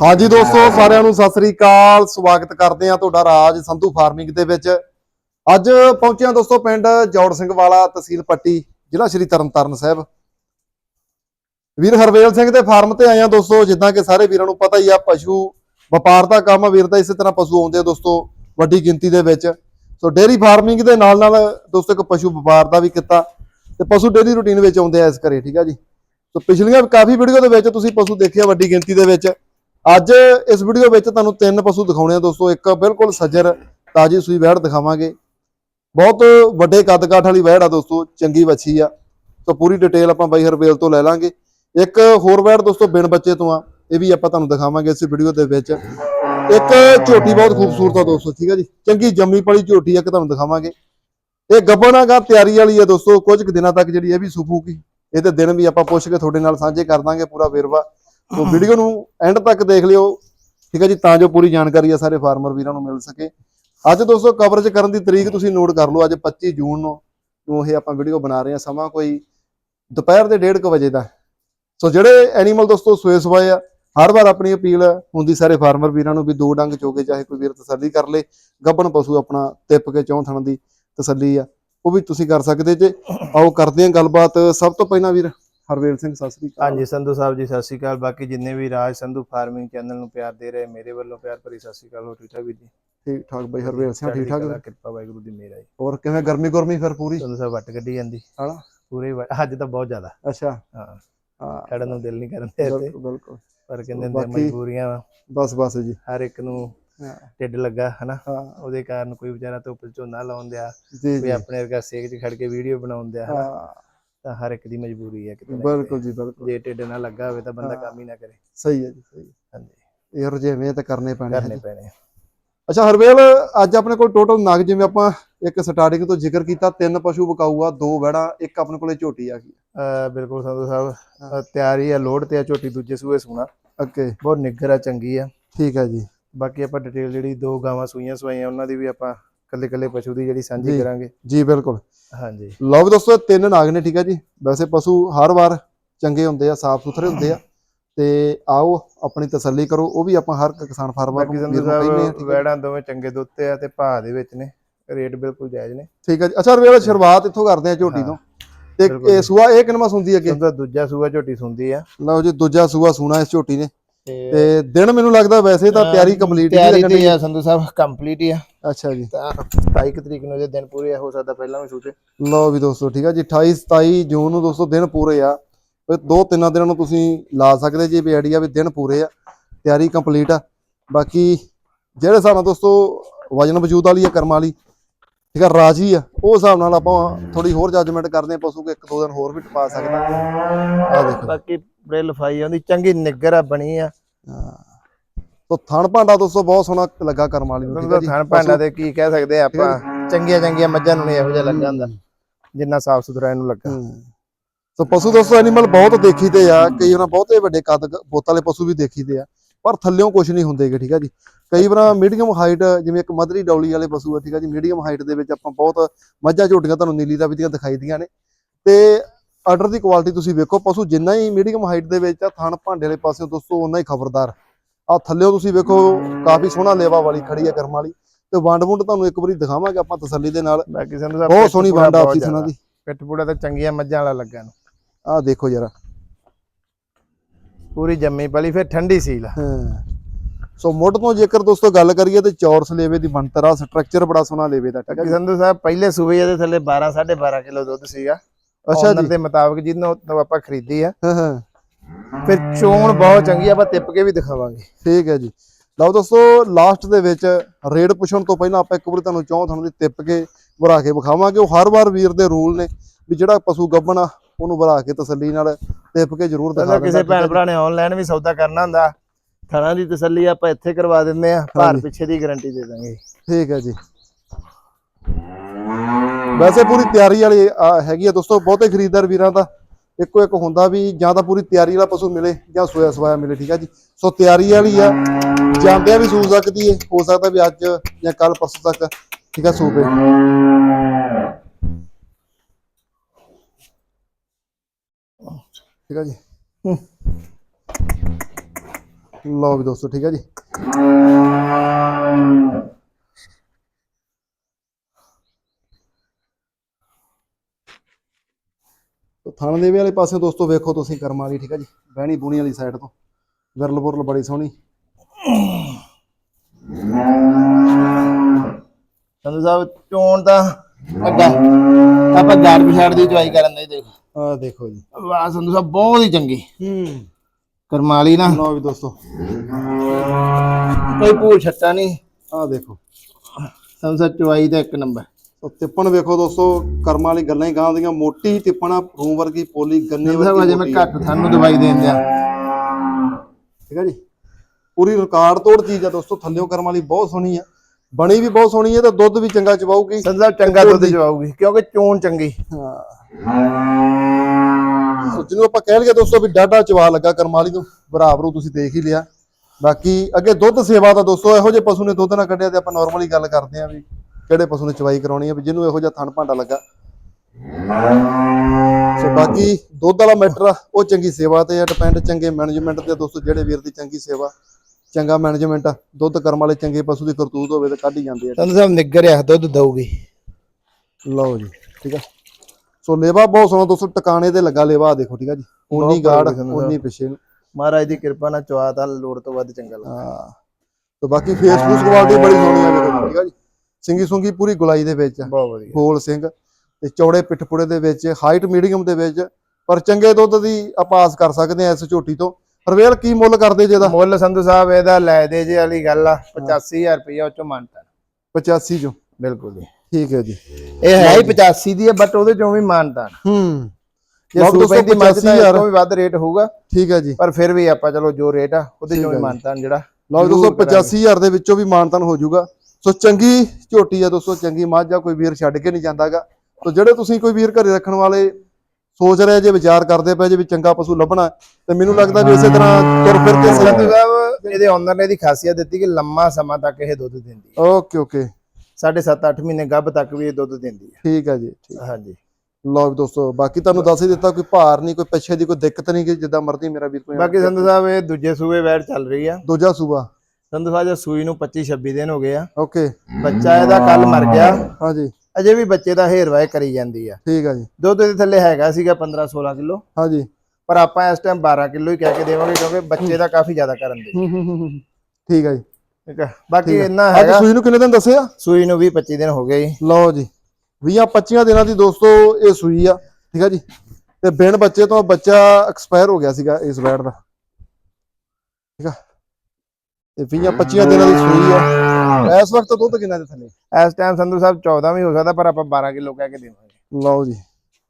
ਹਾਂਜੀ ਦੋਸਤੋ, ਸਾਰਿਆਂ ਨੂੰ ਸਤਿ ਸ੍ਰੀ ਅਕਾਲ। ਸਵਾਗਤ ਕਰਦੇ ਆ ਤੁਹਾਡਾ ਰਾਜ ਸੰਧੂ ਫਾਰਮਿੰਗ ਦੇ ਵਿੱਚ। ਅੱਜ ਪਹੁੰਚਿਆ ਦੋਸਤੋ ਪਿੰਡ ਜੌੜ ਸਿੰਘ ਵਾਲਾ ਤਹਿਸੀਲ ਪੱਟੀ, ਜ਼ਿਲ੍ਹਾ ਸ਼੍ਰੀ ਤਰਨਤਾਰਨ ਸਾਹਿਬ। ਵੀਰ ਹਰਵੇਲ ਸਿੰਘ ਦੇ ਫਾਰਮ ਤੇ ਆਏ ਆ ਦੋਸਤੋ, ਜਿੱਦਾਂ ਕਿ ਸਾਰੇ ਵੀਰਾਂ ਨੂੰ ਪਤਾ ਹੀ ਆ, ਪਸ਼ੂ ਵਪਾਰ ਦਾ ਕੰਮ ਵੀਰ ਦਾ ਇਸੇ ਤਰ੍ਹਾਂ ਪਸ਼ੂ ਆਉਂਦੇ ਆ ਦੋਸਤੋ, ਵੱਡੀ ਗਿਣਤੀ ਦੇ ਵਿੱਚ। ਸੋ ਡੇਅਰੀ ਫਾਰਮਿੰਗ ਦੇ ਨਾਲ ਨਾਲ ਦੋਸਤੋ ਇੱਕ ਪਸ਼ੂ ਵਪਾਰ ਦਾ ਵੀ ਕੀਤਾ, ਤੇ ਪਸ਼ੂ ਡੇਲੀ ਰੂਟੀਨ ਵਿੱਚ ਆਉਂਦੇ ਆ ਇਸ ਘਰੇ, ਠੀਕ ਆ ਜੀ। ਸੋ ਪਿਛਲੀਆਂ ਕਾਫੀ ਵੀਡੀਓ ਦੇ ਵਿੱਚ ਤੁਸੀਂ ਪਸ਼ੂ ਦੇਖਿਆ, ਵੱਡੀ ਗਿਣਤੀ ਦੇ ਵਿੱਚ। ਅੱਜ ਇਸ ਵੀਡੀਓ ਵਿੱਚ ਤੁਹਾਨੂੰ ਤਿੰਨ ਪਸ਼ੂ ਦਿਖਾਉਣੇ ਆ ਦੋਸਤੋ, ਇੱਕ ਬਿਲਕੁਲ ਸੱਜਰ, ਤਾਜੀ ਸੂਈ ਵਹਿੜ ਦਿਖਾਵਾਂਗੇ। ਬਹੁਤ ਵੱਡੇ ਕੱਦ ਕਾਠ ਵਾਲੀ ਵਹਿੜ ਆ ਦੋਸਤੋ, ਚੰਗੀ ਵੱਛੀ ਆ। ਸੋ ਪੂਰੀ ਡਿਟੇਲ ਆਪਾਂ ਬਾਈ ਹਰਵੇਲ ਤੋਂ ਲੈ ਲਾਂਗੇ। ਇੱਕ ਹੋਰ ਵਹਿੜ ਦੋਸਤੋ, ਬਿਨ ਬੱਚੇ ਤੋਂ ਆ, ਇਹ ਵੀ ਆਪਾਂ ਤੁਹਾਨੂੰ ਦਿਖਾਵਾਂਗੇ ਇਸ ਵੀਡੀਓ ਦੇ ਵਿੱਚ। ਇੱਕ ਝੋਟੀ ਬਹੁਤ ਖੂਬਸੂਰਤ ਆ ਦੋਸਤੋ, ਠੀਕ ਆ ਜੀ? ਚੰਗੀ ਜੰਮੀ ਪਲੀ ਝੋਟੀ ਆ ਕਿ ਤੁਹਾਨੂੰ ਦਿਖਾਵਾਂਗੇ। ਇਹ ਗੱਬਣਾਗਾ ਤਿਆਰੀ ਵਾਲੀ ਆ ਦੋਸਤੋ, ਕੁਝ ਕੁ ਦਿਨਾਂ ਤੱਕ ਜਿਹੜੀ ਇਹ ਵੀ ਸੁਫੂਗੀ ਇਹਦੇ ਦਿਨ ਵੀ ਆਪਾਂ ਪੁੱਛ ਕੇ ਤੁਹਾਡੇ ਨਾਲ ਸਾਂਝੇ ਕਰ ਦਾਂਗੇ ਪੂਰਾ ਵੇਰਵਾ। ਸੋ ਵੀਡੀਓ ਨੂੰ ਐਂਡ ਤੱਕ ਦੇਖ ਲਿਓ। ਠੀਕ ਹੈ ਜੀ, ਤਾਂ ਜੋ ਪੂਰੀ ਜਾਣਕਾਰੀ ਆ ਸਾਰੇ ਫਾਰਮਰ ਵੀਰਾਂ ਨੂੰ ਮਿਲ ਸਕੇ। ਅੱਜ ਦੋਸਤੋ ਕਵਰੇਜ ਕਰਨ ਦੀ ਤਰੀਕ ਤੁਸੀਂ ਨੋਟ ਕਰ ਲਓ, ਅੱਜ 25 ਜੂਨ ਨੂੰ ਨੂੰ ਇਹ ਆਪਾਂ ਵੀਡੀਓ ਬਣਾ ਰਹੇ ਹਾਂ। ਸਮਾਂ ਕੋਈ ਦੁਪਹਿਰ ਦੇ 1:30 ਵਜੇ ਦਾ ਸੋ ਜਿਹੜੇ ਐਨੀਮਲ ਦੋਸਤੋ ਸੋਏ ਸਵਾਏ ਆ, ਹਰ ਵਾਰ ਆਪਣੀ ਅਪੀਲ ਹੁੰਦੀ ਸਾਰੇ ਫਾਰਮਰ ਵੀਰਾਂ ਨੂੰ ਵੀ ਦੋ ਡੰਗ ਚੋਗੇ, ਚਾਹੇ ਕੋਈ ਵੀਰ ਤਸੱਲੀ ਕਰ ਲੇ ਗੱਬਣ ਪਸ਼ੂ ਆਪਣਾ ਤਿੱਪ ਕੇ ਚੌਂ ਥਣ ਦੀ ਤਸੱਲੀ ਆ। ਉਹ ਵੀ ਤੁਸੀਂ ਕਰ ਸਕਦੇ ਜੇ। ਆਓ ਕਰਦੇ ਹਾਂ ਗੱਲਬਾਤ। ਸਭ ਤੋਂ ਪਹਿਲਾਂ ਵੀਰ ਹਰਵੇਲ ਸਿੰਘ ਸਤਿ ਸ੍ਰੀ ਅਕਾਲ। ਹਾਂਜੀ ਸੰਧੂ ਸਾਹਿਬ ਜੀ ਸਤਿ ਸ਼੍ਰੀ ਅਕਾਲ। ਬਾਕੀ ਜਿੰਨੇ ਵੀ ਰਾਜ ਸੰਧੂ ਫਾਰਮਿੰਗ ਚੈਨਲ ਨੂੰ ਪਿਆਰ ਦੇ ਰਹੇ ਮੇਰੇ ਵੱਲੋਂ ਪਿਆਰ ਭਰੀ ਸਤਿ ਸ਼੍ਰੀ ਅਕਾਲ। ਹੋ ਠੀਕ ਠਾਕ ਵੀਰ ਜੀ? ਠੀਕ ਠਾਕ ਬਈ ਹਰਵੇਲ ਸਿੰਘ ਠੀਕ ਠਾਕ ਕਿਰਪਾ ਵਾਹਿਗੁਰੂ ਦੀ ਮਿਹਰ ਹੈ। ਹੋਰ ਕਿਵੇਂ ਗਰਮੀ ਗਰਮੀ ਫਿਰ ਪੂਰੀ? ਸੰਧੂ ਸਾਹਿਬ ਵੱਟ ਗੱਡੀ ਜਾਂਦੀ। ਹਨਾ? ਪੂਰੇ ਅੱਜ ਤਾਂ ਬਹੁਤ ਜ਼ਿਆਦਾ। ਅੱਛਾ। ਹਾਂ। ਹਾਂ। ਖੜਨ ਨੂੰ ਦਿਲ ਨਹੀਂ ਕਰਨ ਦੇ ਇੱਥੇ। ਬਿਲਕੁਲ ਪਰ ਕਹਿੰਦੇ ਬਾਕੀ- ਮਜਬੂਰੀਆਂ। ਬਸ ਬਸ ਜੀ। ਹਰ ਇੱਕ ਨੂੰ ਢਿੱਡ ਲੱਗਾ ਹਨਾ? ਉਹਦੇ ਕਾਰਨ ਕੋਈ ਵਿਚਾਰਾ ਧੁੱਪ ਝੋਨਾ ਲਾਉਣ ਦਿਆ ਜੀ ਵੀ ਜੀ। ਆਪਣੇ ਵਰਗਾ ਸੇਕ 'ਚ ਖੜ ਕੇ ਵੀਡੀਓ ਬਣਾਉਣ ਦਿਆ ਹਨਾ। ਤਾਂ ਹਰ ਇੱਕ ਦੀ ਮਜਬੂਰੀ ਹੈ ਕਿਤੇ ਨਾ ਬਿਲਕੁਲ ਜੀ ਬਿਲਕੁਲ। ਜੇ ਢਿੱਡ ਨਾ ਲੱਗਾ ਹੋਵੇ ਤਾਂ ਬੰਦਾ। ਕੰਮ ਹੀ ਨਾ ਕਰੇ। ਸਹੀ ਹੈ ਜੀ ਸਹੀ ਹੈ। ਹਾਂਜੀ। ਇਹ ਰੁਝੇਵੇਂ ਤਾਂ ਕਰਨੇ ਪੈਣੇ ਆ ਕਰਨੇ ਜੀ। ਪੈਣੇ ਅੱਛਾ ਹਰਵੇਲ ਅੱਜ ਆਪਣੇ ਕੋਲ ਟੋਟਲ ਨਗ ਜਿਵੇਂ ਆਪਾਂ ਇੱਕ ਸਟਾਰਟਿੰਗ ਤੋਂ ਜ਼ਿਕਰ ਕੀਤਾ ਤਿੰਨ ਪਸ਼ੂ ਵਿਕਾਊ ਆ ਦੋ ਵੜਾ ਇੱਕ ਆਪਣੇ ਕੋਲੇ ਝੋਟੀ ਆ ਗਈ। ਅਹ ਬਿਲਕੁਲ ਸੰਧੂ ਸਾਹਿਬ ਅਹ ਤਿਆਰੀ ਆ ਲੋਡ ਤੇ ਆ ਝੋਟੀ ਦੂਜੇ ਸੂਏ ਸੂਣਾ। ਓਕੇ ਬਹੁਤ ਨਿੱਗਰ ਆ ਚੰਗੀ ਆ। ਠੀਕ ਹੈ ਜੀ। ਬਾਕੀ ਆਪਾਂ ਡਿਟੇਲ ਜਿਹੜੀ ਦੋ ਗਾਵਾਂ ਸੂਈਆਂ ਸਵਾਈਆਂ ਉਹਨਾਂ ਦੀ ਵੀ ਆਪਾਂ ਕੱਲੇ ਕੱਲੇ ਪਸ਼ੂ ਦੀ ਜਿਹੜੀ। ਸਾਂਝੀ ਕਰਾਂਗੇ। ਜੀ ਬਿਲਕੁਲ। ਹਾਂਜੀ। ਲਓ ਵੀ ਦੋਸਤੋ ਤਿੰਨ ਨਾਗ ਨੇ ਠੀਕ ਹੈ ਜੀ। ਵੈਸੇ ਪਸ਼ੂ ਹਰ ਵਾਰ ਚੰਗੇ ਹੁੰਦੇ ਆ ਸਾਫ਼ ਸੁਥਰੇ ਹੁੰਦੇ ਆ। ਤੇ ਆਓ ਆਪਣੀ ਤਸੱਲੀ ਕਰੋ। ਉਹ ਵੀ ਆਪਾਂ ਹਰ ਕਿਸਾਨ ਫਾਰਮਰ ਨੂੰ ਕਹਿੰਦੇ ਆ। ਵੈੜਾਂ ਦੋਵੇਂ ਚੰਗੇ ਦੁੱਤੇ ਆ ਤੇ ਭਾਅ ਦੇ ਵਿੱਚ ਨੇ। ਰੇਟ ਬਿਲਕੁਲ ਜਾਇਜ਼ ਨੇ। ਠੀਕ ਹੈ ਜੀ। ਅੱਛਾ ਰਵੇਲ ਸ਼ੁਰੂਆਤ ਇੱਥੋਂ ਕਰਦੇ ਆ ਝੋਟੀ ਤੋਂ। ਤੇ ਇਹ। ਸੂਆ ਇਹ ਕਿੰਨਵਾਂ ਸੁੰਦੀ ਅੱਗੇ? ਦੂਜਾ ਸੂਆ ਝੋਟੀ ਸੁੰਦੀ ਆ। ਲਓ ਜੀ ਦੂਜਾ ਸੂਆ ਸੂਣਾ ਇਸ ਝੋਟੀ ਨੇ। ਤੇ ਦਿਨ ਮੈਨੂੰ ਲੱਗਦਾ ਵੈਸੇ ਤਾਂ ਤਿਆਰੀ ਕੰਪਲੀਟ ਹੀ ਤਿਆਰੀ ਲੱਗਣ ਤੇ ਆ ਸੰਧੂ ਸਾਹਿਬ ਕੰਪਲੀਟ ਹੀ ਆ। ਅੱਛਾ ਜੀ। ਤਾਂ 27 ਕੁ ਤਰੀਕ ਨੂੰ ਇਹਦੇ ਦਿਨ ਪੂਰੇ ਹੋ ਸਕਦਾ ਪਹਿਲਾਂ ਵੀ ਸੂਤੇ ਲਓ ਵੀ ਦੋਸਤੋ ਠੀਕ ਆ ਜੀ 28 27 ਜੂਨ ਨੂੰ ਦੋਸਤੋ ਦਿਨ ਪੂਰੇ ਆ। ਤੇ ਦੋ ਤਿੰਨਾਂ ਦਿਨਾਂ ਨੂੰ ਤੁਸੀਂ ਲਾ ਸਕਦੇ ਜੀ ਵੀ ਆਈਡੀਆ ਵੀ ਦਿਨ ਪੂਰੇ ਆ ਤਿਆਰੀ ਕੰਪਲੀਟ ਆ। ਬਾਕੀ ਜਿਹੜੇ ਹਿਸਾਬ ਨਾਲ ਦੋਸਤੋ ਵਜਨ ਵਜੂਦ ਵਾਲੀ ਆ ਕਰਮ ਵਾਲੀ ਠੀਕ ਆ ਰਾਜੀ ਆ ਉਹ ਹਿਸਾਬ ਨਾਲ ਆਪਾਂ ਥੋੜੀ ਹੋਰ ਜੱਜਮੈਂਟ ਕਰਦੇ ਆ ਪਸ਼ੂ ਕੋ ਇੱਕ ਦੋ ਦਿਨ ਹੋਰ ਵੀ ਟਪਾ ਸਕਦਾ ਆ। ਦੇਖੋ। ਬਾਕੀ ਬੜੇ ਲਫਾਈ ਆਉਂਦੀ ਚੰਗੀ ਨਿੱਗਰ ਆ ਬਣੀ ਆ। ਹਾਂ। ਤੋ ਥਣ ਭਾਂਡਾ ਦੋਸਤੋ ਬਹੁਤ ਸੋਹਣਾ ਲੱਗਾ ਕਰਮ ਵਾਲੀ ਨੂੰ ਠੀਕ ਜੀ? ਥਣ ਭਾਂਡਾ ਤੇ ਕੀ ਕਹਿ ਸਕਦੇ ਆ ਆਪਾਂ? ਚੰਗੀਆਂ ਚੰਗੀਆਂ ਮੱਝਾਂ ਨੂੰ ਇਹੋ ਜਿਹਾ ਲੱਗਾ ਹੁੰਦਾ ਜਿੰਨਾ ਸਾਫ਼ ਸੁਥਰਾ ਇਹਨੂੰ ਲੱਗਾ। ਸੋ ਪਸ਼ੂ ਦੋਸਤੋ ਐਨੀਮਲ ਬਹੁਤ ਦੇਖੀਦੇ ਆ ਕਈ ਵਾਰ ਬਹੁਤੇ ਵੱਡੇ ਕੱਦ ਬੋਤ ਵਾਲੇ ਪਸ਼ੂ ਵੀ ਦੇਖੀਦੇ ਆ ਪਰ ਥੱਲਿਓਂ ਕੁਝ ਨਹੀਂ ਹੁੰਦੇਗੇ ਠੀਕ ਆ ਜੀ? ਕਈ ਵਾਰ ਮੀਡੀਅਮ ਹਾਈਟ ਜਿਵੇਂ ਇੱਕ ਮਧਰੀ ਡੌਲੀ ਵਾਲੇ ਪਸ਼ੂ ਆ ਠੀਕ ਆ ਜੀ? ਮੀਡੀਅਮ ਹਾਈਟ ਦੇ ਵਿੱਚ ਆਪਾਂ ਬਹੁਤ ਮੱਝਾਂ ਝੋਟੀਆਂ ਤੁਹਾਨੂੰ ਨੀਲੀ ਦਾ ਦੀਆਂ ਦਿਖਾਈ ਦੀਆਂ ਨੇ। ਤੇ ਆਰਡਰ ਦੀ ਕੁਆਲਿਟੀ ਤੁਸੀਂ ਵੇਖੋ ਪਸ਼ੂ ਜਿੰਨਾ ਹੀ ਮੀਡੀਅਮ ਹਾਈਟ ਦੇ ਵਿੱਚ ਆ ਥਣ ਭਾਂਡੇ ਵਾਲੇ ਪਾਸੇ ਦੋਸਤੋ ਉਨਾ ਹੀ ਖਬਰਦਾਰ। ਆ ਥੱਲਿਓਂ ਤੁਸੀਂ ਵੇਖੋ ਕਾਫੀ ਸੋਹਣਾ ਲੇਵਾ ਵਾਲੀ ਖੜੀ ਆ ਕਰਮ ਵਾਲੀ। ਤੇ ਵੰਡ ਵੁੰਡ ਤੁਹਾਨੂੰ ਇੱਕ ਵਾਰੀ ਦਿਖਾਵਾਂਗੇ ਆਪਾਂ ਤਸੱਲੀ ਦੇ ਨਾਲ। ਬਾਕੀ ਬਹੁਤ ਸੋਹਣੀ ਵੰਡ ਬਹੁਤ ਆਪੀ ਸਨਾਂ ਦੀ। ਪਿੱਠ ਪੂੜਾ ਤਾਂ ਚੰਗੀਆਂ ਮੱਝਾਂ ਵਾਲਾ ਲੱਗਾ ਨੂੰ। ਆਹ ਦੇਖੋ ਜਰਾ। ਪੂਰੀ ਜੰਮੀ ਪਲੀ ਫਿਰ ਠੰਡੀ ਸੀਲ। ਆ ਹਾਂ। ਸੋ ਮੁੱਢ ਤੋਂ ਜੇਕਰ ਦੋਸਤੋ ਗੱਲ ਕਰੀਏ ਤੇ ਚੌਰਸ ਲੇਵੇ ਦੀ ਬਣਤਰ ਆ ਸਟਰਕਚਰ ਬੜਾ ਸੋਹਣਾ ਲੇਵੇ ਦਾ ਠੀਕ ਹੈ ਸੰਧੂ ਸਾਹਿਬ ਪਹਿਲੇ ਸੂਬੇ ਇਹਦੇ ਥੱਲੇ 12 12.5 ਕਿਲੋ ਦੁੱਧ ਸੀਗਾ। ਅੱਛਾ ਜੀ। ਦੇ ਮੁਤਾਬਕ ਜਿਹਨੂੰ ਤੋਂ ਆਪਾਂ ਖਰੀਦੀ ਆ। ਹਾਂ ਹਾਂ। ਫਿਰ ਚੋਣ ਬਹੁਤ ਚੰਗੀ ਆ ਆਪਾਂ ਤਿੱਪ ਕੇ ਵੀ ਦਿਖਾਵਾਂਗੇ। ਠੀਕ ਹੈ ਜੀ। ਲਓ ਦੋਸਤੋ ਲਾਸਟ ਦੇ ਵਿੱਚ ਰੇਡ ਪੁੱਛਣ ਤੋਂ ਪਹਿਲਾਂ ਆਪਾਂ ਇੱਕ ਵਾਰੀ ਤੁਹਾਨੂੰ ਚੌਂ ਤੁਹਾਨੂੰ ਦੀ ਟਿੱਪ ਕੇ ਭਰਾ ਕੇ ਵਿਖਾਵਾਂਗੇ। ਉਹ ਹਰ ਵਾਰ ਵੀਰ ਦੇ ਰੂਲ ਨੇ ਵੀ ਜਿਹੜਾ ਪਸ਼ੂ ਗੱਭਣ ਆ ਉਹਨੂੰ ਭਰਾ ਕੇ ਤਸੱਲੀ ਨਾਲ ਟਿੱਪ ਕੇ ਜ਼ਰੂਰ ਦਿਖਾ ਕਿਸੇ ਭੈਣ। ਭਰਾ ਨੇ ਆਨਲਾਈਨ ਵੀ ਸੌਦਾ ਕਰਨਾ ਹੁੰਦਾ। ਥਣਾ ਦੀ ਤਸੱਲੀ ਆਪਾਂ ਇੱਥੇ ਕਰਵਾ ਦਿੰਦੇ ਆ। ਭਾਰ। ਪਿੱਛੇ ਦੀ ਗਾਰੰਟੀ ਦੇ ਦਾਂਗੇ। ਠੀਕ ਹੈ ਜੀ। ਵੈਸੇ ਪੂਰੀ ਤਿਆਰੀ ਵਾਲੀ ਆ, ਹੈਗੀ ਆ ਦੋਸਤੋ ਬਹੁਤੇ ਖਰੀਦਦਾਰ ਵੀਰਾਂ ਦਾ। ਇੱਕੋ ਇੱਕ ਹੁੰਦਾ ਵੀ ਜਾਂ ਤਾਂ ਪੂਰੀ ਤਿਆਰੀ ਵਾਲਾ ਪਸ਼ੂ ਮਿਲੇ ਜਾਂ ਸੋਇਆ ਸਵਾਇਆ ਮਿਲੇ ਠੀਕ ਹੈ ਜੀ? ਸੋ ਤਿਆਰੀ ਵਾਲੀ ਆ ਜਾਂਦਿਆਂ ਵੀ ਸੂ ਸਕਦੀ ਹੈ ਹੋ ਸਕਦਾ ਵੀ ਅੱਜ ਜਾਂ ਕੱਲ ਪਰਸੋਂ ਤੱਕ ਠੀਕ ਹੈ ਸੂ ਪਏ। ਠੀਕ ਆ ਜੀ? ਲਓ ਵੀ ਦੋਸਤੋ ਠੀਕ ਹੈ ਜੀ। ਥਣ ਦੇਵੇ ਵਾਲੇ ਪਾਸੇ ਦੋਸਤੋ ਵੇਖੋ ਤੁਸੀਂ ਕਰਮਾਂ ਵਾਲੀ ਠੀਕ ਹੈ ਜੀ? ਬਹਿਣੀ ਬੂਣੀ ਵਾਲੀ ਸਾਈਡ ਤੋਂ। ਵਿਰਲ ਬੁਰਲ ਬੜੀ ਸੋਹਣੀ। ਸੰਧੂ ਸਾਹਿਬ ਚੋਣ ਤਾਂ ਅੱਗਾ। ਆਪਾਂ ਗਾੜ ਪਿਛਾੜ ਦੀ ਚਵਾਈ ਕਰਨ ਦੇ ਦੇਖ। ਆਹ ਦੇਖੋ ਜੀ। ਵਾਹ ਸੰਧੂ ਸਾਹਿਬ ਬਹੁਤ ਹੀ ਚੰਗੀ। ਹੂੰ। ਕਰਮਾਲੀ ਨਾ। ਲਓ ਵੀ ਦੋਸਤੋ। ਕੋਈ ਭੂਲ ਛੱਟਾ ਨਹੀਂ। ਆਹ ਦੇਖੋ। ਸੰਧੂ ਸਾਹਿਬ ਚਵਾਈ ਦਾ ਇੱਕ ਨੰਬਰ ਤੋ ਤਿੱਪਣ ਵੇਖੋ ਦੋਸਤੋ ਕਰਮਾਂ ਵਾਲੀ ਗੱਲਾਂ ਹੀ ਗਾਂ ਦੀਆਂ ਮੋਟੀ ਤਿੱਪਣਾ ਰੂਮ ਵਰਗੀ ਪੋਲੀ ਗੰਨੇ ਸਾਹਿਬ ਵਰਗੀ ਅਜੇ ਮੈਂ ਮੋਟੀ ਘੱਟ ਤੁਹਾਨੂੰ ਦਵਾਈ ਦੇਣ ਦਿਆਂ। ਠੀਕ ਹੈ ਜੀ? ਪੂਰੀ ਰਿਕਾਰਡ ਤੋੜ ਚੀਜ਼ ਆ ਦੋਸਤੋ ਥੱਲਿਓ ਕਰਮ ਵਾਲੀ ਬਹੁਤ ਸੋਹਣੀ ਆ। ਬਣੀ ਵੀ ਬਹੁਤ ਸੋਹਣੀ ਹੈ ਤੇ ਦੁੱਧ ਵੀ ਚੰਗਾ ਸੰਧੂ ਸਾਹਿਬ ਚੰਗਾ ਦੁੱਧ ਚਵਾਉਗੀ ਕਿਉਂਕਿ ਚੋਣ ਚੰਗੀ। ਹਾਂ। ਸੋ ਜਿਹਨੂੰ ਆਪਾਂ ਕਹਿ ਲਈਏ ਦੋਸਤੋ ਵੀ ਡਾਡਾ ਚਵਾ ਲੱਗਾ ਕਰਮ ਵਾਲੀ ਨੂੰ ਬਰਾਬਰੂ ਤੁਸੀਂ ਦੇਖ ਹੀ ਲਿਆ। ਬਾਕੀ ਅੱਗੇ ਦੁੱਧ ਸੇਵਾ ਦਾ ਦੋਸਤੋ ਇਹੋ ਜਿਹੇ ਪਸ਼ੂ ਨੇ ਦੁੱਧ ਨਾ ਕੱਢਿਆ ਤੇ ਆਪਾਂ ਨਾਰਮਲੀ ਗੱਲ ਕਰਦੇ ਆਂ ਵੀ ਕਿਹੜੇ ਪਸ਼ੂ ਨੇ ਚਵਾਈ ਕਰਾਉਣੀ ਵੀ ਜਿਹਨੂੰ ਇਹੋ ਜਿਹਾ ਥਣ ਭਾਂਡਾ ਲੱਗਾ। ਸੋ ਬਾਕੀ ਦੁੱਧ ਵਾਲਾ ਮੈਟਰ ਉਹ ਚੰਗੀ ਸੇਵਾ ਤੇ ਆ ਡਿਪੈਂਡ ਚੰਗੇ ਮੈਨੇਜਮੈਂਟ ਤੇ ਦੋਸਤੋ ਜਿਹੜੇ ਵੀਰ ਦੀ ਚੰਗੀ ਸੇਵਾ ਚੰਗਾ ਮੈਨੇਜਮੈਂਟ ਦੁੱਧ ਕਰਮ ਵਾਲੇ ਚੰਗੇ ਪਸ਼ੂ ਦੀ ਕਰਤੂਤ ਹੋਵੇ ਤੇ ਕੱਢ ਹੀ ਜਾਂਦੇ ਆ। ਸੰਧੂ ਸਾਹਿਬ ਨਿੱਗਰ ਆ ਦੁੱਧ ਦਊਗੀ। ਲਓ ਜੀ ਠੀਕ ਆ। ਸੋ ਲੇਵਾ ਬਹੁਤ ਸੋਹਣਾ ਦੋਸਤੋ ਟਿਕਾਣੇ ਤੇ ਲੱਗਾ ਲੇਵਾ ਦੇਖੋ ਠੀਕ ਆ ਜੀ। ਉਨੀ ਗਾੜ ਉਨੀ ਪਿੱਛੇ ਮਹਾਰਾਜ ਦੀ ਕਿਰਪਾ ਨਾਲ ਚਵਾ ਤਾਂ ਲੋੜ ਤੋਂ ਵੱਧ ਚੰਗਾ ਲੱਗਾ। ਹਾਂ ਤੇ ਬਾਕੀ ਫੇਸ ਫੂਸ ਕੁਆਲਿਟੀ ਬੜੀ ਸੋਹਣੀ ਆ ਵੇਖੋ ਠੀਕ ਆ ਜੀ। ਸਿੰਗੀ ਸੁੰਗੀ ਪੂਰੀ ਗੁਲਾਈ ਦੇ ਵਿੱਚ। ਬਹੁਤ ਵਧੀਆ। ਗੋਲ ਸਿੰਘ ਤੇ ਚੌੜੇ ਪਿੱਠਪੁੜੇ ਦੇ ਵਿੱਚ ਹਾਈਟ ਮੀਡੀਅਮ ਦੇ ਵਿੱਚ ਪਰ ਚੰਗੇ ਦੁੱਧ ਦੀ ਆਪਾਂ ਆਸ ਕਰ ਸਕਦੇ ਆ ਇਸ ਝੋਟੀ ਤੋਂ। ਰਵੇਲ ਕੀ ਮੁੱਲ ਕਰਦੇ ਜੇ ਦਾ ਮੁੱਲ ਸੰਧੂ ਸਾਹਿਬ ਇਹਦਾ ਲੈ ਦੇ ਜੇ ਵਾਲੀ ਗੱਲ ਆ 85000 ਰੁਪਇਆ ਉਹ ਚੋਂ ਮੰਨਤਾ। 85 ਜੋ ਬਿਲਕੁਲ ਜੀ। ਠੀਕ ਹੈ ਜੀ। ਇਹ ਹੈ ਹੀ 85 ਦੀ ਹੈ ਬਟ ਉਹਦੇ ਚੋਂ ਵੀ ਮਾਨਤਾ। ਹੂੰ। ਜੇ ਲਓ ਸੂ ਦੋਸਤੋ, ਪੈਂਦੀ ਮੱਝ ਦਾ 85,000 ਇਸ ਤੋਂ ਵੀ ਵੱਧ ਰੇਟ ਹੋਊਗਾ। ਠੀਕ ਹੈ ਜੀ। ਪਰ ਫਿਰ ਵੀ ਆਪਾਂ ਚਲੋ ਜੋ ਰੇਟ ਆ ਉਹਦੇ ਚੋਂ ਵੀ। ਮਾਨਤਾ ਜਿਹੜਾ ਲਓ ਜੀ ਦੋਸਤੋ ਜ਼ਰੂਰ ਕਰਾਂਗੇ। 85000 ਦੇ ਵਿੱਚੋਂ ਵੀ ਮਾਨਤਨ ਹੋ ਜਾਊਗਾ। ਸੋ ਚੰਗੀ ਝੋਟੀ ਆ ਦੋਸਤੋ ਚੰਗੀ ਮੱਝ ਆ ਕੋਈ ਵੀਰ ਛੱਡ ਕੇ ਨਹੀਂ ਜਾਂਦਾਗਾ। ਸੋ ਜਿਹੜੇ ਤੁਸੀਂ ਕੋਈ ਵੀਰ ਘਰੇ ਰੱਖਣ ਵਾਲੇ ਸੋਚ ਰਹੇ ਜੇ ਵਿਚਾਰ ਕਰਦੇ ਪਏ ਜੇ ਵੀ ਚੰਗਾ ਪਸ਼ੂ ਲੱਭਣਾ ਤੇ ਮੈਨੂੰ ਲੱਗਦਾ ਵੀ ਇਸੇ ਤਰ੍ਹਾਂ ਤੁਰ ਫਿਰ ਕੇ ਸੰਧੂ ਸਾਹਿਬ ਇਹਦੇ ਓਨਰ ਨੇ ਇਹਦੀ ਖਾਸੀਅਤ ਦਿੱਤੀ ਕਿ ਲੰਮਾ ਸਮਾਂ ਤੱਕ ਇਹ ਦੁੱਧ ਦਿੰਦੀ ਹੈ। Okay okay. ਸਾਢੇ 7-8 ਮਹੀਨੇ ਗੱਭ ਤੱਕ ਵੀ ਇਹ ਦੁੱਧ ਦਿੰਦੀ ਹੈ। ਠੀਕ ਹੈ ਜੀ ਹਾਂਜੀ। ਵੀ ਦੋਸਤੋ ਬਾਕੀ ਤੁਹਾਨੂੰ ਦੱਸ ਹੀ ਦਿੱਤਾ ਕੋਈ ਭਾਰ ਨਹੀਂ ਕੋਈ ਪਿੱਛੇ ਦੀ ਕੋਈ ਦਿੱਕਤ ਨਹੀਂ ਕਿ ਜਿੱਦਾਂ ਮਰਜ਼ੀ ਮੇਰਾ ਵੀਰ ਕੋਈ ਬਾਕੀ ਸੰਧੂ ਸਾਹਿਬ ਇਹ ਦੂਜੇ ਸੂਏ ਵੈੜ ਚੱਲ ਰਹੀ ਆ। ਦੂਜਾ ਸੂਬਾ ਸੰਧੂ ਸਾਹਿਬ ਸੂਈ ਨੂੰ 25-26 ਦਿਨ ਹੋ ਗਏ ਆ। ਓਕੇ। ਬੱਚਾ ਇਹਦਾ ਕੱਲ ਮਰ ਗਿਆ। ਹਾਂਜੀ। ਅਜੇ ਵੀ ਬੱਚੇ ਦਾ ਹੇਰਵਾਏ ਕਰੀ ਜਾਂਦੀ ਆ। ਠੀਕ ਹੈ ਜੀ। ਦੁੱਧ ਦੇ ਥੱਲੇ ਹੈਗਾ ਸੀਗਾ 15-16 ਕਿਲੋ। ਹਾਂਜੀ। ਪਰ ਆਪਾਂ ਇਸ ਟਾਈਮ 12 ਕਿਲੋ ਹੀ ਕਹਿ ਕੇ ਦੇਵਾਂਗੇ ਕਿਉਂਕਿ ਬੱਚੇ ਦਾ ਕਾਫੀ ਜ਼ਿਆਦਾ ਕਰਨ ਦੇ। ਠੀਕ ਹੈ ਜੀ। ਠੀਕ ਹੈ ਬਾਕੀ ਇੰਨਾ ਅੱਜ ਹੈਗਾ। ਸੂਈ ਨੂੰ ਕਿੰਨੇ ਦਿਨ ਦੱਸਿਆ ਸੂਈ ਨੂੰ ਵੀ 25 ਦਿਨ ਹੋ ਗਏ ਜੀ। ਲਓ ਜੀ। 20 25 ਦਿਨਾਂ ਦੀ ਦੋਸਤੋ ਇਹ ਸੂਈ ਆ। ਠੀਕ ਆ ਜੀ। ਤੇ ਬਿਨ ਬੱਚੇ ਤੋਂ ਬੱਚਾ ਐਕਸਪਾਇਰ ਹੋ ਗਿਆ ਸੀਗਾ ਇਸ ਵੈੜ ਦਾ। ਠੀਕ ਆ। ਤੇ 20 25 ਦਿਨਾਂ ਦੀ ਸੂਈ ਆ। ਇਸ ਵਕਤ ਦੁੱਧ ਕਿੰਨਾ ਦੇ ਥੱਲੇ? ਇਸ ਟਾਈਮ ਸੰਧੂ ਸਾਹਿਬ 14 ਵੀ ਹੋ ਸਕਦਾ ਪਰ ਆਪਾਂ 12 ਕਿਲੋ ਕਹਿ ਕੇ ਦੇਵਾਂਗੇ। ਲਓ ਜੀ।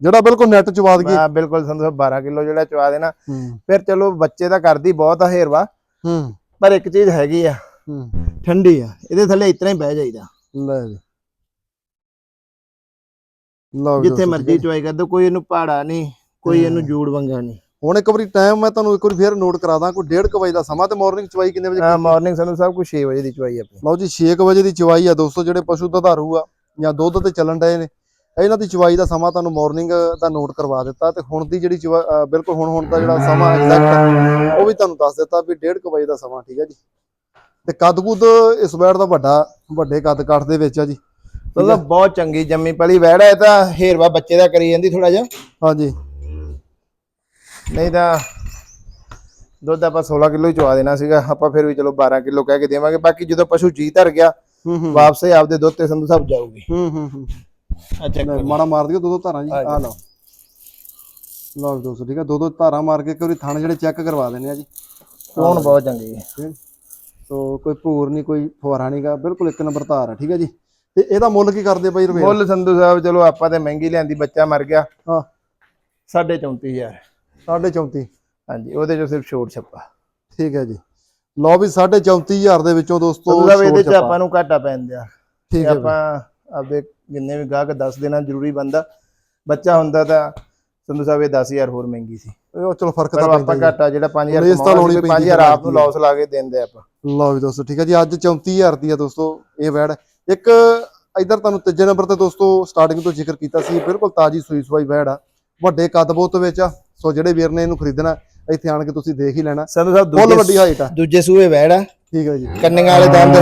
ਜਿਹੜਾ ਬਿਲਕੁਲ ਨੈਟ ਚ ਵਾਦ ਗਈ ਮੈਂ ਬਿਲਕੁਲ ਸੰਧੂ ਸਾਹਿਬ 12 ਕਿਲੋ ਜਿਹੜਾ ਚਵਾ ਦੇਣਾ। ਹੂੰ। ਫਿਰ ਚਲੋ ਬੱਚੇ ਦਾ ਕਰਦੀ ਬਹੁਤ ਆ ਹੇਰਵਾ। ਹੂੰ। ਪਰ ਇੱਕ ਚੀਜ਼ ਹੈਗੀ ਆ। ਹੂੰ। ਠੰਡੀ ਆ। ਇਹਦੇ ਥੱਲੇ ਇਤਨਾ ਹੀ ਬਹਿ ਜਾਈਦਾ। ਲੈ ਜੀ। ਲਓ ਜਿੱਥੇ ਮਰਜ਼ੀ ਚਵਾਈ ਕਰ ਦੋ ਕੋਈ ਇਹਨੂੰ ਪਹਾੜਾ ਨਹੀਂ ਕੋਈ ਇਹਨੂੰ ਜੂੜ ਵੰਗਾ ਨਹੀਂ। ਹੁਣ ਇੱਕ ਵਾਰੀ ਟਾਈਮ ਮੈਂ ਤੁਹਾਨੂੰ ਇੱਕ ਵਾਰੀ ਫੇਰ ਨੋਟ ਕਰਾ ਦਾਂ ਕੋਈ 1:30 ਵਜੇ ਦਾ ਸਮਾਂ ਤੇ ਮਾਰਨਿੰਗ ਚਵਾਈ ਕਿੰਨੇ ਵਜੇ ਹਾਂ ਮਾਰਨਿੰਗ ਸੰਧੂ ਸਾਹਿਬ ਕੋਈ 6 ਵਜੇ ਦੀ ਚਵਾਈ ਆਪਣੀ। ਲਓ ਜੀ 6 ਵਜੇ ਦੀ ਚਵਾਈ ਆ ਦੋਸਤੋ ਜਿਹੜੇ ਪਸ਼ੂ ਦੁਧਾਰੂ ਆ ਜਾਂ ਦੁੱਧ ਤੇ ਚੱਲਣ ਡਏ ਨੇ ਇਹਨਾਂ ਦੀ ਚਵਾਈ ਦਾ ਸਮਾਂ ਤੁਹਾਨੂੰ ਮਾਰਨਿੰਗ ਦਾ ਨੋਟ ਕਰਵਾ ਦਿੱਤਾ ਤੇ ਹੁਣ ਦੀ ਜਿਹੜੀ ਬਿਲਕੁਲ ਹੁਣ ਹੁਣ ਦਾ ਜਿਹੜਾ ਸਮਾਂ ਐਗਜ਼ੈਕਟ ਉਹ ਵੀ ਤੁਹਾਨੂੰ ਦੱਸ ਦਿੱਤਾ ਵੀ 1:30 ਵਜੇ ਦਾ ਸਮਾਂ ਠੀਕ ਹੈ ਜੀ। ਤੇ ਕੱਦ ਕੁੱਦ ਇਸ ਵੈੜ ਦਾ ਵੱਡਾ ਵੱਡੇ ਕੱਦ ਕਾਠ ਦੇ ਵਿੱਚ ਆ ਜੀ ਮਤਲਬ ਬਹੁਤ ਚੰਗੀ ਜੰਮੀ ਪਲੀ ਵੈੜ ਹੈ ਤਾਂ ਹੇਰਵਾ ਬੱਚੇ ਦਾ ਕਰੀ ਜਾਂਦੀ ਥੋੜਾ ਜਿਹਾ। ਹਾਂਜੀ। ਨਹੀਂ ਤਾਂ ਦੁੱਧ ਆਪਾਂ 16 ਕਿਲੋ ਹੀ ਚਵਾ ਦੇਣਾ ਸੀਗਾ। ਆਪਾਂ ਫਿਰ ਵੀ ਚਲੋ 12 ਕਿਲੋ ਕਹਿ ਕੇ ਦੇਵਾਂਗੇ। ਬਾਕੀ ਜਦੋਂ ਪਸ਼ੂ ਜੀ ਧਰ ਗਿਆ ਵਾਪਸ ਹੀ ਆਪਦੇ ਦੁੱਧ ਤੇ ਸੰਧੂ ਸਾਹਿਬ ਜਾਊਗੀ। ਹੂੰ ਹੂੰ ਹੂੰ। ਅੱਛਾ ਮਾੜਾ ਮਾਰ ਦਿਓ ਦੋ ਦੋ ਧਾਰਾਂ ਜੀ। ਆ ਲਓ। ਲਓ ਦੋਸਤੋ ਠੀਕ ਹੈ ਦੋ ਦੋ ਧਾਰਾਂ ਮਾਰ ਕੇ ਇੱਕ ਵਾਰੀ ਥਣ ਜਿਹੜੇ ਚੈੱਕ ਕਰਵਾ ਦਿੰਦੇ ਆ ਜੀ। ਕੌਣ ਬਹੁਤ ਚੰਗੀ ਹੈ। ਸੋ ਕੋਈ ਭੂਰ ਨਹੀਂ ਕੋਈ ਫੁਹਾਰਾ ਨਹੀਂਗਾ ਬਿਲਕੁਲ ਇੱਕ ਨੰਬਰ ਧਾਰ ਠੀਕ ਹੈ ਜੀ। ਤੇ ਇਹਦਾ ਮੁੱਲ ਕੀ ਕਰਦੇ ਬਾਈ ਰੁਪਏ? ਮੁੱਲ ਸੰਧੂ ਸਾਹਿਬ ਚਲੋ ਆਪਾਂ ਤੇ ਮਹਿੰਗੀ ਲਿਆਂਦੀ ਬੱਚਾ ਮਰ ਗਿਆ। ਹਾਂ। 34000 ਸਾਢੇ 34 ਹਾਂਜੀ ਉਹਦੇ ਚੋਂ ਸਿਰਫ ਛੋਟ ਛੱਪਾ। ਠੀਕ ਹੈ ਜੀ। ਲਓ ਵੀ ਸਾਢੇ 34000 ਦੇ ਵਿੱਚੋਂ ਦੋਸਤੋ ਸਾਹਿਬ ਇਹਦੇ ਚ। ਆਪਾਂ ਨੂੰ ਘਾਟਾ ਪੈਂਦਾ ਠੀਕ ਹੈ ਆਪਾਂ ਆਪਦੇ ਜਿੰਨੇ ਵੀ ਗਾਹਕ ਦੱਸ ਦੇਣਾ ਜ਼ਰੂਰੀ ਬੰਦਾ ਬੱਚਾ ਹੁੰਦਾ ਤਾਂ ਸੰਧੂ ਸਾਹਿਬ ਇਹ 10000 ਹੋਰ ਮਹਿੰਗੀ ਸੀ। ਉਹ ਚਲੋ ਫ਼ਰਕ ਤਾਂ ਆਪਾਂ ਪੈਂਦਾ ਘਾਟਾ ਜਿਹੜਾ 5000 ਰੇਸ ਤਾਂ ਲਾਉਣੀ ਪੈਂਦੀ 5000 ਆਪ ਨੂੰ। ਲਾਸ ਲਾ ਕੇ ਦਿੰਦੇ ਆਪਾਂ। ਲਓ ਵੀ ਦੋਸਤੋ ਠੀਕ ਹੈ ਜੀ ਅੱਜ 34000 ਦੀ ਆ ਦੋਸਤੋ ਇਹ ਵੈੜ। ਇੱਕ ਇਧਰ ਤੁਹਾਨੂੰ ਤੀਜੇ ਨੰਬਰ ਤੇ ਦੋਸਤੋ ਸਟਾਰਟਿੰਗ ਤੋਂ ਜ਼ਿਕਰ ਕੀਤਾ ਸੀ ਬਿਲਕੁਲ ਤਾਜੀ ਸੂਈ ਸਵਾਈ ਵੈੜ ਆ। ਵੱਡੇ ਕੱਦ ਬੋਤ ਵਿੱਚ ਆ। ਸੋ ਜਿਹੜੇ ਵੀਰ ਨੇ ਇਹਨੂੰ ਖਰੀਦਣਾ ਇੱਥੇ ਆਣ ਕੇ ਤੁਸੀਂ ਦੇਖ ਹੀ ਲੈਣਾ। ਸੰਧੂ ਸਾਹਿਬ ਦੂਜੇ ਵੱਡੀ ਹਾਈਟ ਆ। ਦੂਜੇ ਸੂਏ ਵੈੜ ਆ। ਠੀਕ ਹੈ ਜੀ। ਕੰਨੀਆਂ ਵਾਲੇ ਦੰਦ।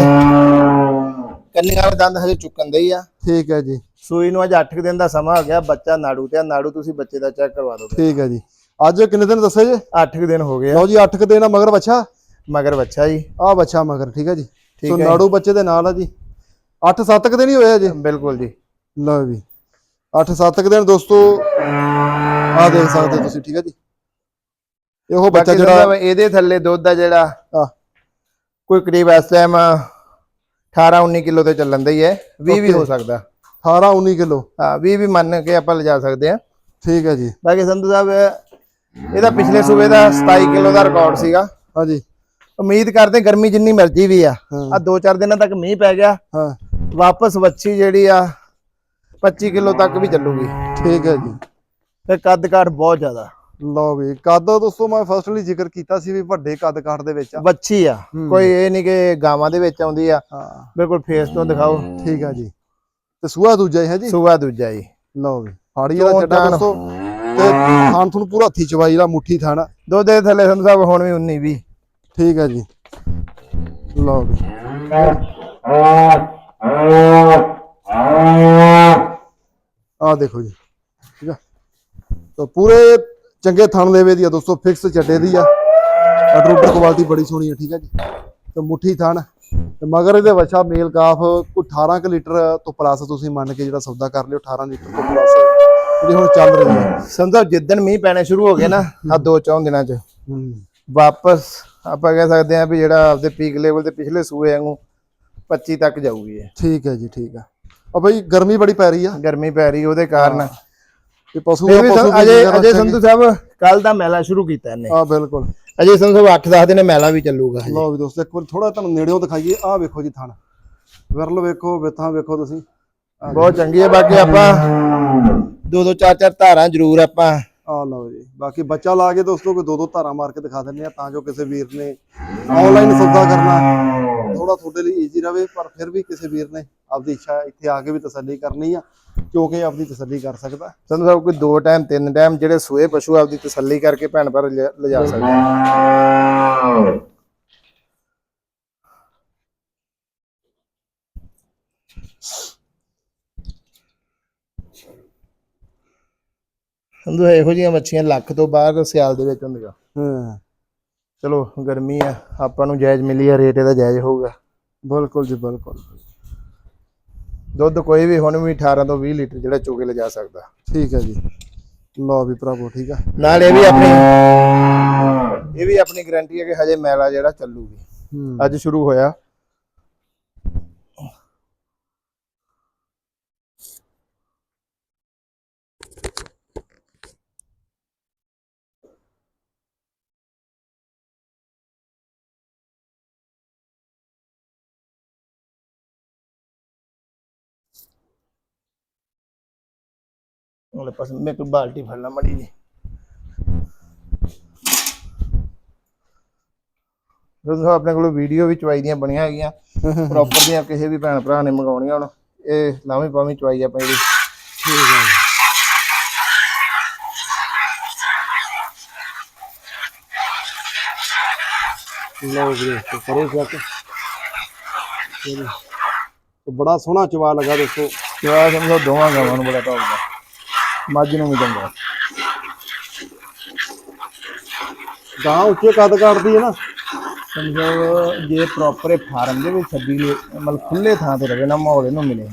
ਕੰਨੀਆਂ ਵਾਲੇ ਦੰਦ ਹਜੇ ਚੁੱਕਣ ਦੇ ਹੀ ਆ। ਠੀਕ ਹੈ ਜੀ। ਸੂਈ ਨੂੰ ਅੱਜ 8 ਦਿਨ ਦਾ ਸਮਾਂ ਹੋ ਗਿਆ ਬੱਚਾ ਨਾੜੂ ਤੇ ਆ ਨਾੜੂ ਤੁਸੀਂ ਬੱਚੇ ਦਾ ਚੈੱਕ ਕਰਵਾ ਦਿਓ। ਠੀਕ ਹੈ ਜੀ। ਅੱਜ ਕਿੰਨੇ ਦਿਨ ਦੱਸੇ ਜੀ? 8 ਦਿਨ ਹੋ ਗਏ ਆ। ਲਓ ਜੀ 8 ਕ ਦਿਨ ਆ ਮਗਰ ਬੱਚਾ? ਮਗਰ ਬੱਚਾ ਜੀ। ਆ ਬੱਚਾ ਮਗਰ ਠੀਕ ਹੈ ਜੀ। ਸੋ। ਨਾੜੂ ਬੱਚੇ ਦੇ ਨਾਲ ਆ ਜੀ। 8-7 ਕ ਦਿਨ ਹੀ ਹੋਏ ਆ ਜੀ। ਬਿਲਕੁਲ ਜੀ। ਲਓ ਵੀ 8-7 ਕ ਦਿਨ ਦੋਸਤੋ। ਆ ਦੇਖ ਸਕਦੇ ਹੋ ਤੁਸੀਂ ਠੀਕ ਹੈ ਜੀ। ਇਹੋ ਬੱਚਾ ਜਿਹੜਾ ਇਹਦੇ ਥੱਲੇ ਦੁੱਧ ਦਾ ਜਿਹੜਾ ਕੋਈ ਕਰੀਬ ਇਸ ਟਾਈਮ 18 19 ਕਿਲੋ ਤੇ ਚੱਲਣ ਦਾ ਹੀ ਹੈ। 20 ਵੀ. ਹੋ ਸਕਦਾ। 18-19 ਕਿਲੋ। ਹਾਂ 20 ਵੀ ਮੰਨ ਕੇ ਆਪਾਂ ਲਿਜਾ ਸਕਦੇ ਆ ਠੀਕ ਹੈ ਜੀ। ਬਾਕੀ ਸੰਧੂ ਸਾਹਿਬ ਇਹਦਾ ਪਿਛਲੇ ਸੂਬੇ ਦਾ 27 ਕਿਲੋ ਦਾ ਰਿਕਾਰਡ ਸੀਗਾ। ਹਾਂਜੀ ਉਮੀਦ ਕਰਦੇ ਗਰਮੀ ਜਿੰਨੀ ਮਰਜ਼ੀ ਵੀ ਆ। ਆ 2-4 ਦਿਨਾਂ ਤੱਕ ਮੀਂਹ ਪੈ ਗਿਆ। ਹਾਂ। ਵਾਪਸ ਵੱਛੀ ਜਿਹੜੀ ਆ 25 ਕਿਲੋ ਤੱਕ ਵੀ ਚੱਲੂਗੀ। ਠੀਕ ਹੈ ਜੀ। ਤੇ ਕੱਦ ਕਾਠ ਬਹੁਤ ਜ਼ਿਆਦਾ। ਲਓ ਵੀ ਕੱਦ ਦੋਸਤੋ ਮੈਂ ਫਸਟਲੀ ਜ਼ਿਕਰ ਕੀਤਾ ਸੀ ਵੀ ਵੱਡੇ ਕੱਦ ਕਾਠ ਦੇ ਵਿੱਚ ਆ। ਵੱਛੀ ਆ। ਕੋਈ ਇਹ ਨਹੀਂ ਕਿ ਗਾਵਾਂ ਦੇ ਵਿੱਚ ਆਉਂਦੀ ਆ। ਹਾਂ। ਬਿਲਕੁਲ ਫੇਸ ਤੋਂ ਦਿਖਾਓ। ਠੀਕ ਆ ਜੀ। ਤੇ ਸੂਆ ਦੂਜਾ ਹੀ ਹੈ ਜੀ? ਸੂਆ ਦੂਜਾ ਜੀ ਲਓ ਵੀ ਫਾੜੀ ਵਾਲਾ ਚੱਡਾ। ਦੋਸਤੋ। ਤੇ ਥਾਣ ਤੁਹਾਨੂੰ ਪੂਰਾ ਹੱਥੀ ਚਵਾਈ ਦਾ ਮੁੱਠੀ ਥਾਣ। ਆ। ਦੁੱਧ ਦੇ ਥੱਲੇ ਸੰਧੂ ਸਾਹਿਬ ਹੁਣ ਵੀ 19 ਵੀ। ਠੀਕ ਹੈ ਜੀ। ਲਓ ਵੀ। ਆ ਦੇਖੋ ਜੀ। ਆ ਤਾਂ ਪੂਰੇ ਚੰਗੇ ਥਣ ਲੇਵੇ ਦੀ ਆ ਦੋਸਤੋ ਫਿਕਸ ਚੱਡੇ ਦੀ ਆ। ਅਟਰੂਟਰ ਕੁਆਲਿਟੀ ਬੜੀ ਸੋਹਣੀ ਆ ਠੀਕ ਆ ਜੀ। ਤੇ ਮੁੱਠੀ ਥਣ। ਤੇ ਮਗਰ ਇਹਦੇ ਵਛਾ ਮੇਲ ਕਾਫ ਕੋਈ 18 ਕੁ ਲੀਟਰ ਤੋਂ ਪਲੱਸ ਤੁਸੀਂ ਮੰਨ ਕੇ ਜਿਹੜਾ ਸੌਦਾ ਕਰ ਲਿਓ 18 ਲੀਟਰ ਤੋਂ ਪਲੱਸ ਜਿਹੜੀ ਹੁਣ ਚੱਲ ਰਹੀ ਹੈ ਸੰਧੂ ਜਿੱਦਣ ਮੀਂਹ ਪੈਣੇ ਸ਼ੁਰੂ ਹੋ ਗਏ ਨਾ ਆ ਦੋ ਚੌਂ ਦਿਨਾਂ ਚ। ਹੂੰ। ਵਾਪਸ ਆਪਾਂ ਕਹਿ ਸਕਦੇ ਆ ਵੀ ਜਿਹੜਾ ਆਪਦੇ ਪੀਕ ਲੈਵਲ ਤੇ ਪਿਛਲੇ ਸੂਏ ਵਾਂਗੂ 25 ਤੱਕ ਜਾਊਗੀ ਇਹ। ਠੀਕ ਹੈ ਜੀ ਠੀਕ ਆ। ਆ ਬਈ ਗਰਮੀ ਬੜੀ ਪੈ ਰਹੀ ਆ। ਗਰਮੀ ਪੈ ਰਹੀ ਉਹਦੇ ਕਾਰਨ। ਤੇ ਪਸ਼ੂ ਵੀ ਪਸ਼ੂ ਅਜੇ ਅਜੇ। ਸੰਧੂ ਸਾਹਿਬ ਕੱਲ ਦਾ ਮੇਲਾ ਸ਼ੁਰੂ ਕੀਤਾ ਇਹਨੇ। ਆ ਬਿਲਕੁਲ। ਅਜੇ ਸੰਧੂ ਸਾਹਿਬ 8-10 ਦਿਨ ਮੇਲਾ ਵੀ ਚੱਲੂਗਾ। ਲਓ ਵੀ ਦੋਸਤੋ ਇੱਕ ਵਾਰ ਥੋੜਾ ਤੁਹਾਨੂੰ ਨੇੜਿਓਂ ਦਿਖਾਈਏ। ਆਹ ਵੇਖੋ ਜੀ ਥਣ। ਵਿਰਲ ਵੇਖੋ ਵਿਥਾਂ ਵੇਖੋ ਤੁਸੀਂ। ਬਹੁਤ ਚੰਗੀ ਹੈ ਬਾਕੀ ਆਪਾਂ ਦੋ ਦੋ ਚਾਰ ਚਾਰ ਧਾਰਾਂ ਜ਼ਰੂਰ ਆਪਾਂ ਆਹ ਲਓ ਜੀ। ਬਾਕੀ ਬੱਚਾ ਲਾ ਕੇ ਦੋਸਤੋ ਕੋਈ ਦੋ ਦੋ ਧਾਰਾਂ ਮਾਰ ਕੇ ਦਿਖਾ ਦਿੰਦੇ ਆ ਤਾਂ ਜੋ ਕਿਸੇ ਵੀਰ ਨੇ ਆਨਲਾਈਨ ਸੌਦਾ ਕਰਨਾ। ਥੋੜਾ ਤੁਹਾਡੇ ਲਈ ਈਜ਼ੀ ਰਵੇ ਪਰ ਫਿਰ ਵੀ ਕਿਸੇ ਵੀਰ ਨੇ ਆਪਦੀ ਇੱਛਾ ਇੱਥੇ ਆ ਕੇ ਵੀ ਤਸੱਲੀ ਕਰਨੀ ਆ ਕਿਉਂਕਿ ਆਪਦੀ ਤਸੱਲੀ ਕਰ ਸਕਦਾ। ਸੰਧੂ ਸਾਹਿਬ ਕੋਈ ਦੋ ਟਾਈਮ ਤਿੰਨ ਟਾਈਮ ਜਿਹੜੇ ਸੂਏ ਪਸ਼ੂ ਆਪਦੀ ਤਸੱਲੀ ਕਰਕੇ ਭੈਣ ਭਰਾ ਲਿਜਾ ਸਕਦੇ ਆ। ਸੰਧੂ ਇਹੋ ਜਿਹੀਆਂ ਮੱਛੀਆਂ ਲੱਖ ਤੋਂ ਬਾਹਰ ਸਿਆਲ ਦੇ ਵਿੱਚ ਹੁੰਦੀਆਂ। ਹਾਂ। ਚਲੋ ਗਰਮੀ ਆ ਆਪਾਂ ਨੂੰ ਜਾਇਜ਼ ਮਿਲੀ ਆ ਰੇਟ ਇਹਦਾ ਜਾਇਜ਼ ਹੋਊਗਾ। ਬਿਲਕੁਲ ਜੀ ਬਿਲਕੁਲ। ਦੁੱਧ ਕੋਈ ਵੀ ਹੁਣ ਵੀ 18 ਤੋਂ 20 ਲੀਟਰ ਜਿਹੜਾ ਚੋਕੇ ਲਿਜਾ ਸਕਦਾ। ਠੀਕ ਹੈ ਜੀ। ਲਓ ਵੀ ਭਰਾਵੋ ਠੀਕ ਆ। ਨਾਲ ਇਹ ਵੀ ਆਪਣੀ ਇਹ ਵੀ ਆਪਣੀ ਗਾਰੰਟੀ ਹੈ ਕਿ ਹਜੇ ਮੈਲਾ ਜਿਹੜਾ ਚੱਲੂਗੀ। ਅੱਜ ਸ਼ੁਰੂ ਹੋਇਆ। ਉਹਲੇ ਪਾਸ ਮੈਂ ਕੋਈ ਬਾਲਟੀ ਫੜਨਾ ਮੜੀ ਜੀ ਦੋਸਤੋ ਆਪਣੇ ਕੋਲ ਵੀਡੀਓ ਵੀ ਚਵਾਈ ਦੀਆਂ ਬਣੀਆਂ ਹੈਗੀਆਂ ਪ੍ਰੋਪਰ ਦੀਆਂ ਕਿਸੇ ਵੀ ਭੈਣ ਭਰਾ ਨੇ ਮੰਗਾਉਣੀਆਂ ਹੁਣ ਇਹ ਲਾਵੇਂ ਪਾਵੇਂ ਚਵਾਈ ਆਪਾਂ ਜਿਹੜੀ ਠੀਕ ਹੈ। ਲਓ ਜੀ ਦੋਸਤੋ ਕਰੋ ਚੈੱਕ ਤੇ ਬੜਾ ਸੋਹਣਾ ਚਵਾ ਲੱਗਾ ਦੋਸਤੋ। ਚਵਾ ਸਮਝੋ ਦੋਵਾਂ ਗਾਵਾਂ ਨੂੰ ਬੜਾ ਟੌਪਦਾ ਮੱਝ ਨੂੰ ਵੀ ਚੰਗਾ। ਗਾਂ ਉੱਚੇ ਕੱਦ ਕੱਢਦੀ ਹੈ ਨਾ। ਸਮਝੋ ਜੇ ਪ੍ਰੋਪਰ ਫਾਰਮ ਦੇ ਵਿੱਚ ਛੱਡੀ ਲੇ ਮਤਲਬ ਖੁੱਲੇ ਥਾਂ ਤੇ ਰਵੇ ਨਾ ਮਾਹੌਲ ਇਹਨੂੰ ਮਿਲੇ।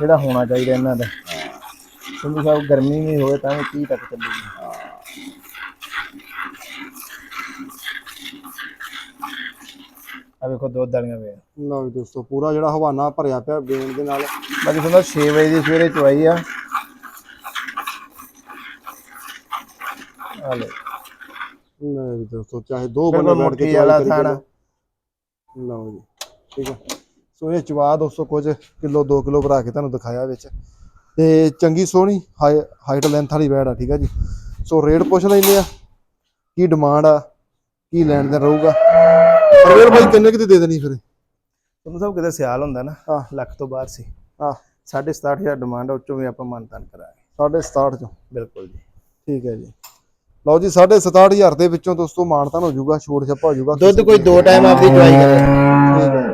ਜਿਹੜਾ ਹੋਣਾ ਚਾਹੀਦਾ ਇਹਨਾਂ ਦਾ। ਸਮਝੋ ਸਾਹਿਬ ਗਰਮੀ ਨਹੀਂ ਹੋਵੇ ਤਾਂ ਵੀ 30 ਤੱਕ ਚੱਲੂਗੀ ਆ ਵੇਖੋ ਦੁੱਧ ਵਾਲੀਆਂ ਵੇ ਲਓ ਦੋਸਤੋ ਪੂਰਾ ਜਿਹੜਾ ਹਵਾਨਾ ਭਰਿਆ ਪਿਆ ਬੇਨ ਦੇ ਨਾਲ। ਬਾਕੀ ਤੁਹਾਨੂੰ 6 ਵਜੇ ਦੀ ਸਵੇਰੇ ਚਵਾਈ ਆ। ਆ ਲੈ ਨਹੀਂ ਜੀ ਦੋਸਤੋ ਚਾਹੇ ਦੋ ਬਿਲਕੁਲ ਬੰਦੇ ਬੈਠ ਕੇ ਮੁੱਠੀ ਚਵਾਈ ਵਾਲਾ ਕਰੀ ਥਾਣਾ। ਚੱਲੋ। ਲਓ ਜੀ ਠੀਕ ਹੈ ਸੋ ਇਹ ਚਵਾ ਦੋਸਤੋ ਕੁਝ ਕਿਲੋ 2 ਕਿਲੋ ਭਰਾ ਕੇ ਤੁਹਾਨੂੰ ਦਿਖਾਇਆ ਵਿੱਚ। ਤੇ ਚੰਗੀ ਸੋਹਣੀ ਹਾਈਟ ਲੈਂਥ ਵਾਲੀ ਬੈੜ ਆ ਠੀਕ ਆ ਜੀ। ਸੋ ਰੇਟ ਪੁੱਛ ਲੈਂਦੇ ਆ ਕੀ ਡਿਮਾਂਡ ਆ ਕੀ ਲੈਣ ਦੇਣ ਰਹੂਗਾ। ਰੇਟ ਭਾਈ ਕਿੰਨੇ ਕਿਤੇ ਦੇ ਦੇਣੀ ਫਿਰ? ਤੁਹਾਨੂੰ ਸਭ ਕਿਤੇ ਸਿਆਲ ਹੁੰਦਾ ਨਾ ਹਾਂ। ਲੱਖ ਤੋਂ ਬਾਹਰ ਸੀ। ਆ 67500 ਡਿਮਾਂਡ ਉੱਚੋਂ ਵੀ ਆਪਾਂ ਮਾਨਤਾਨ ਕਰਾਂਗੇ। ਸਾਢੇ 67 ਚੋਂ। ਬਿਲਕੁਲ ਜੀ। ਠੀਕ ਹੈ ਜੀ। ਲਓ ਜੀ 67500 ਦੇ ਵਿੱਚੋਂ ਦੋਸਤੋ ਮਾਨਤਾਨ ਹੋ ਜਾਊਗਾ ਛੋੜ ਛੱਪਾ ਹੋ ਜਾਊਗਾ ਦੁੱਧ ਕੋਈ ਦੋ ਟਾਈਮ ਆਪਦੀ ਚੁਆਈ ਕਰੇ। ਠੀਕ ਹੈ।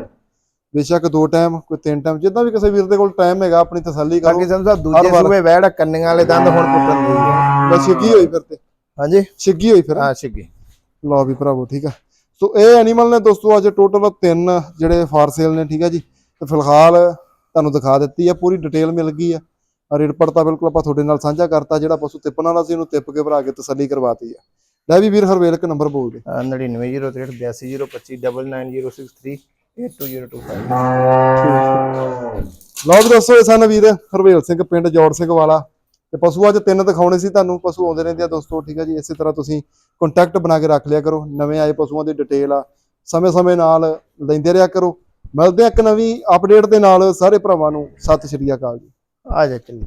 ਬੇਸ਼ੱਕ ਦੋ ਟਾਈਮ ਕੋਈ ਤਿੰਨ ਟਾਈਮ ਜਿੱਦਾਂ ਵੀ ਕਿਸੇ ਵੀਰ ਦੇ ਕੋਲ ਟਾਈਮ ਹੈਗਾ ਆਪਣੀ ਤਸੱਲੀ ਕਰੋ। ਬਾਕੀ ਸੰਧੂ ਸਾਹਿਬ ਦੂਜੇ। ਸੂਬੇ ਵੈੜ ਕੰਨੀਆਂ ਵਾਲੇ ਦੰਦ ਹੁਣ ਪੁੱਟਣ ਦੀ। ਬਸ ਛਿੱਗੀ ਹੋਈ ਫਿਰ ਤੇ। ਹਾਂਜੀ? ਛਿੱਗੀ ਹੋਈ ਫਿਰ। ਹਾਂ ਛਿੱਗੀ ਲਓ ਵੀ ਭਰਾਵੋ ਠੀਕ ਆ। ਸੋ ਇਹ ਐਨੀਮਲ ਨੇ ਦੋਸਤੋ ਅੱਜ ਟੋਟਲ ਤਿੰਨ ਜਿਹੜੇ ਫਾਰ ਸੇਲ ਨੇ ਠੀਕ ਆ ਜੀ। ਤੇ ਫਿਲਹਾਲ ਤੁਹਾਨੂੰ ਦਿਖਾ ਦਿੱਤੀ ਆ ਪੂਰੀ ਡਿਟੇਲ ਮਿਲ ਗਈ ਆ। ਰੇਟ ਪੜਤਾ ਬਿਲਕੁਲ ਆਪਾਂ ਤੁਹਾਡੇ ਨਾਲ ਸਾਂਝਾ ਕਰਤਾ ਜਿਹੜਾ ਪਸ਼ੂ ਤਿੱਪਣ ਵਾਲਾ ਸੀ ਉਹਨੂੰ ਤਿੱਪ ਕੇ ਭਰਾ ਕੇ ਤਸੱਲੀ ਕਰਵਾਤੀ ਆ। ਲੈ ਵੀ ਵੀਰ ਹਰਵੇਲ ਇੱਕ ਨੰਬਰ ਬੋਲ ਦੇ। 9903820905 ਲਓ ਦੋਸਤੋ ਇਹ ਸਨ ਵੀਰ ਹਰਵੇਲ ਸਿੰਘ ਪਿੰਡ ਜੋੜ ਸਿੰਘ ਵਾਲਾ। ਤੇ ਪਸ਼ੂ ਅੱਜ ਤਿੰਨ ਦਿਖਾਉਣੇ ਸੀ ਤੁਹਾਨੂੰ। ਪਸ਼ੂ ਆਉਂਦੇ ਰਹਿੰਦੇ ਆ ਦੋਸਤੋ ਠੀਕ ਆ ਜੀ? ਇਸੇ ਤਰ੍ਹਾਂ ਤੁਸੀਂ ਕੰਟੈਕਟ ਬਣਾ ਕੇ ਰੱਖ ਲਿਆ ਕਰੋ। ਨਵੇਂ ਆਏ ਪਸ਼ੂਆਂ ਦੀ ਡਿਟੇਲ ਆ। ਸਮੇਂ-ਸਮੇਂ ਨਾਲ ਲੈਂਦੇ ਰਿਹਾ ਕਰੋ। ਮਿਲਦੇ ਆ ਇੱਕ ਨਵੀਂ ਅਪਡੇਟ ਦੇ ਨਾਲ। ਸਾਰੇ ਭਰਾਵਾਂ ਨੂੰ ਸਤਿ ਸ਼੍ਰੀ ਅਕਾਲ ਜੀ। ਆ ਜਾ ਚੱਲੀ